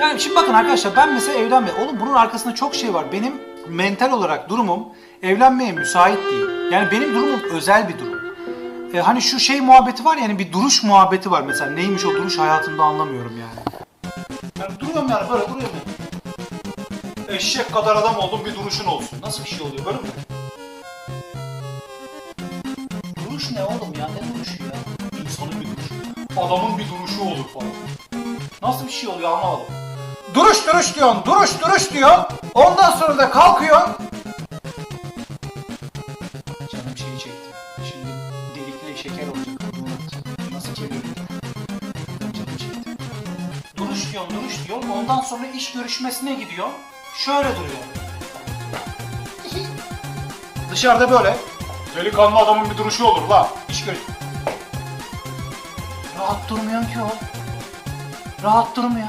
Yani şimdi bakın arkadaşlar ben mesela evlenme. Oğlum bunun arkasında çok şey var. Benim mental olarak durumum evlenmeye müsait değil. Yani benim durumum özel bir durum. E, hani şu şey muhabbeti var yani bir duruş muhabbeti var mesela. Neymiş o duruş hayatımda anlamıyorum yani. Yani duruyorum yani böyle duruyorum yani. Eşek kadar adam oldum bir duruşun olsun. Nasıl bir şey oluyor böyle mi? Duruş ne oğlum ya ne duruşu ya? İnsanın bir duruşu. Adamın bir duruşu olur falan. Nasıl bir şey oluyor anlamadım. Duruş duruş diyorsun, duruş duruş diyorsun. Ondan sonra da kalkıyorsun. Canım şeyi çekti. Şimdi delikli şeker olacak. Nasıl çeviriyorum? Canım çekti. Duruş diyorsun, duruş diyorsun. Ondan sonra iş görüşmesine gidiyorsun. Şöyle duruyor. Dışarıda böyle. Delikanlı adamın bir duruşu olur la. İş görüş. Rahat durmuyorsun ki o. Rahat durmuyor.